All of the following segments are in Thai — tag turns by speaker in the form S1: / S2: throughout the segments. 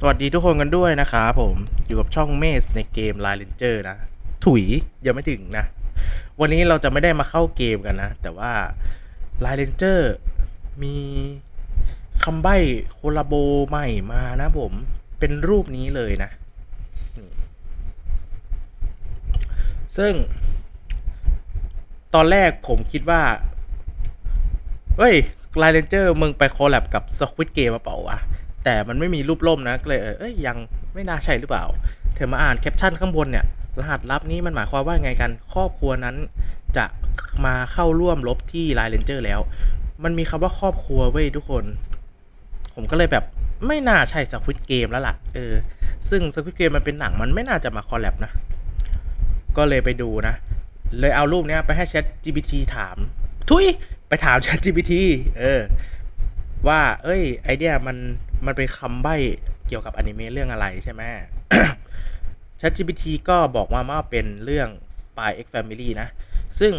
S1: สวัสดีทุกคนกันด้วยนะครับผมอยู่กับช่องเมสในเกม Line Ranger นะ ถุยยังไม่ถึงนะ วันนี้เราจะไม่ได้มาเข้าเกมกันนะ แต่ว่า Line Ranger มีคำใบ้โคลาโบใหม่มานะผม เป็นรูปนี้เลยนะ ซึ่ง ตอนแรกผมคิดว่า เฮ้ยไลเ r นเจอร์มึงไปคอลแลบกับสควิตเกมมาเปล่าวะ แต่มันไม่มีรูปล่มนะก็เลยเอ้ยยังไม่น่าใช่หรือเปล่า เธอมาอ่านแคปชั่นข้างบนเนี่ยรหัสลับนี้มันหมายความว่าไงกันครอบครัวนั้นจะมาเข้าร่วมรบที่ไลเ r นเจอร์แล้ว มันมีคำว่าครอบครัวเว้ยทุกคน ผมก็เลยแบบไม่น่าใช่สควิตเกมแล้วล่ะเออซึ่งสควิตเกมมันเป็นหนังมันไม่น่าจะมาคอลแลบนะ ก็เลยไปดูนะ เลยเอารูปเนี้ยไปให้ Chat GPT ถาม ทุยไปถาม Chat GPT เออว่า เอ้ย ไอเดียมัน มันเป็นคำใบ้เกี่ยวกับอนิเมะเรื่องอะไรใช่ไหม Chat GPT ก็บอกมาว่าเป็นเรื่อง Spy X Family นะ ซึ่ง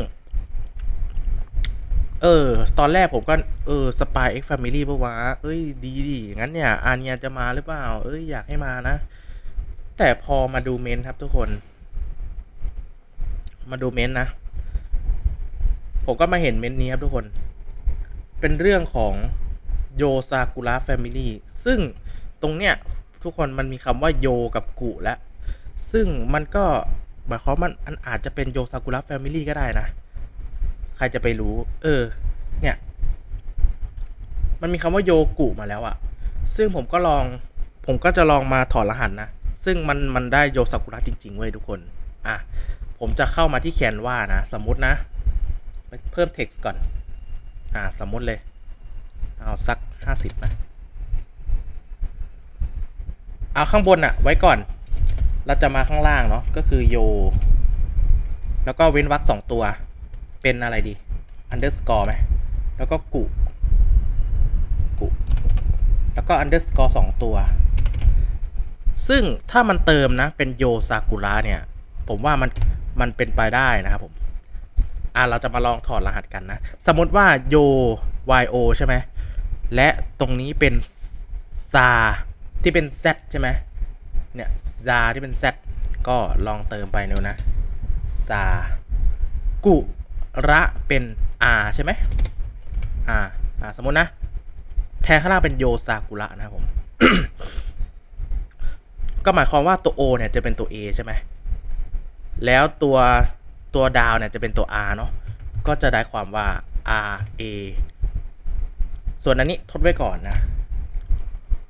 S1: เออ ตอนแรกผมก็ เออ Spy X Family ปะวะ เอ้ย ดีดีงั้นเนี่ย อาเนียจะมาหรือเปล่า เอ้ย อยากให้มานะ แต่พอมาดูเมนต์ครับทุกคน มาดูเมนต์นะ ผมก็มาเห็นเมนต์นี้ครับทุกคน เป็นเรื่องของ โยซากุระแฟมิลี่ซึ่งตรงเนี้ยทุกคนมันมีคำว่าโยกับกุแล้วซึ่งมันก็หมายความว่ามันอันอาจจะเป็นโยซากุระแฟมิลี่ก็ได้นะ ใครจะไปรู้ เออ เนี่ย มันมีคำว่าโยกุมาแล้วอะซึ่งผมก็ลอง ผมก็จะลองมาถอดรหัสนะ ซึ่งมันมันได้โยซากุระจริง ๆ เว้ยทุกคน อะ ผมจะเข้ามาที่แคนวานะ สมมตินะ เพิ่ม text ก่อน อ่า สมมติเลย เอาสัก50นะเอาข้างบนอะไว้ก่อน เราจะมาข้างล่างเนาะก็คือโย แล้วก็เว้นวรรคสองตัว เป็นอะไรดี underscore ไหมแล้วก็กุกุแล้วก็ underscore สองตัว ซึ่งถ้ามันเติมนะเป็นโยซากุระเนี่ย ผมว่ามันมันเป็นไปได้นะครับผม อะเราจะมาลองถอดรหัสกันนะ สมมติว่าโย yo ใช่ไหม และตรงนี้เป็นซาที่เป็น z ใช่ไหมเนี่ยซาที่เป็น z ก็ลองเติมไปเนนะซากุระเป็น r ใช่ไหม r อ่าสมมตินะแทนข้างล่างเป็นโยซากุระนะครับผม ก็หมายความว่าตัว o เนี่ยจะเป็นตัว a ใช่ไหม แล้วตัวตัวดาวเนี่ยจะเป็นตัว r เนาะก็จะได้ความว่า r a ส่วนอันนี้ทดไว้ก่อนนะ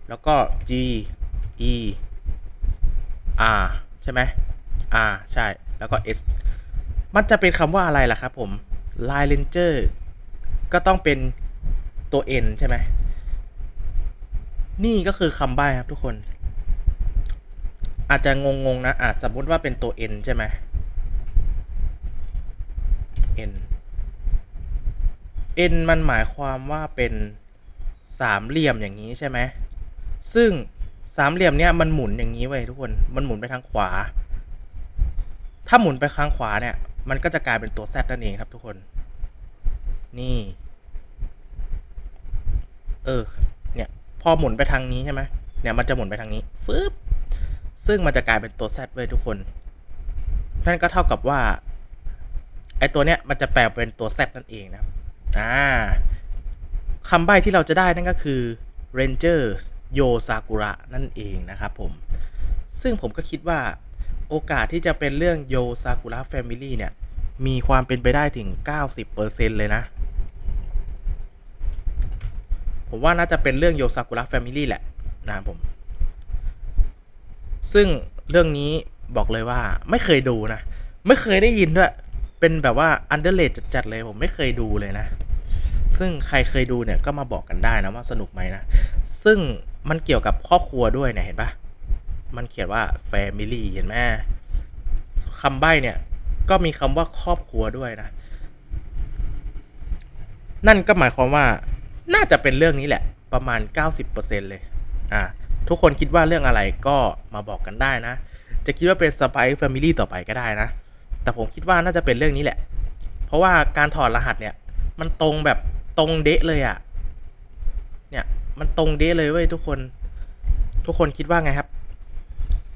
S1: แล้วก็ g e r ใช่ไหม r ใช่ แล้วก็ s มันจะเป็นคำว่าอะไรล่ะครับผม line ranger ก็ต้องเป็นตัว n ใช่ไหม นี่ก็คือคำใบ้ครับทุกคน อาจจะงงๆนะอาจสมมติว่าเป็นตัว n ใช่ไหม n n มันหมายความว่าเป็นสามเหลี่ยมอย่างนี้ใช่ไหมซึ่งสามเหลี่ยมเนี้ยมันหมุนอย่างนี้ไว้ทุกคนมันหมุนไปทางขวา ถ้าหมุนไปทางขวาเนี่ย มันก็จะกลายเป็นตัว z นั่นเองครับทุกคน นี่ เออ เนี่ยพอหมุนไปทางนี้ใช่ไหมเนี่ยมันจะหมุนไปทางนี้ฟึบซึ่งมันจะกลายเป็นตัว z ไว้ทุกคน นั่นก็เท่ากับว่าไอตัวเนี้ยมันจะแปลเป็นตัว z นั่นเองนะครับ อ่าคำใบ้ที่เราจะได้นั่นก็คือ Rangers Yo Sakura นั่นเองนะครับผม ซึ่งผมก็คิดว่าโอกาสที่จะเป็นเรื่อง Yo Sakura Family เนี่ย มีความเป็นไปได้ถึง 90%เลยนะ ผมว่าน่าจะเป็นเรื่อง Yo Sakura Family แหละนะครับผม ซึ่งเรื่องนี้บอกเลยว่าไม่เคยดูนะ ไม่เคยได้ยินด้วย เป็นแบบว่า underrated จัดๆเลยผมไม่เคยดูเลยนะ ซึ่งใครเคยดูเนี่ยก็มาบอกกันได้นะว่าสนุกไหมนะ ซึ่งมันเกี่ยวกับครอบครัวด้วยเนี่ยเห็นปะมันเขียนว่า family เห็นไหมคำใบ้เนี่ยก็มีคำว่าครอบครัวด้วยนะ นั่นก็หมายความว่าน่าจะเป็นเรื่องนี้แหละประมาณ 90%เลยอ่าทุกคนคิดว่าเรื่องอะไรก็มาบอกกันได้นะ จะคิดว่าเป็น Spy Family ต่อไปก็ได้นะ แต่ผมคิดว่าน่าจะเป็นเรื่องนี้แหละ เพราะว่าการถอดรหัสเนี่ย มันตรงแบบตรงเดะเลยอะ่ะ เนี่ยมันตรงเดะเลยเว้ยทุกคน ทุกคนคิดว่าไงครับ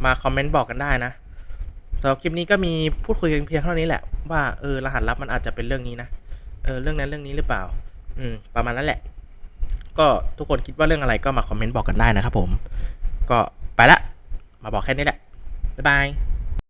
S1: มาคอมเมนต์บอกกันได้นะสำหรับคลิปนี้ก็มีพูดคุยกันเพียงเท่านี้แหละ ว่าเออรหัสลับมันอาจจะเป็นเรื่องนี้นะเออเรื่องนั้นเรื่องนี้หรือเปล่า อืม ประมาณนั้นแหละ ก็ทุกคนคิดว่าเรื่องอะไรก็มาคอมเมนต์บอกกันได้นะครับผม ก็ไปละ มาบอกแค่นี้แหละ บ๊ายบาย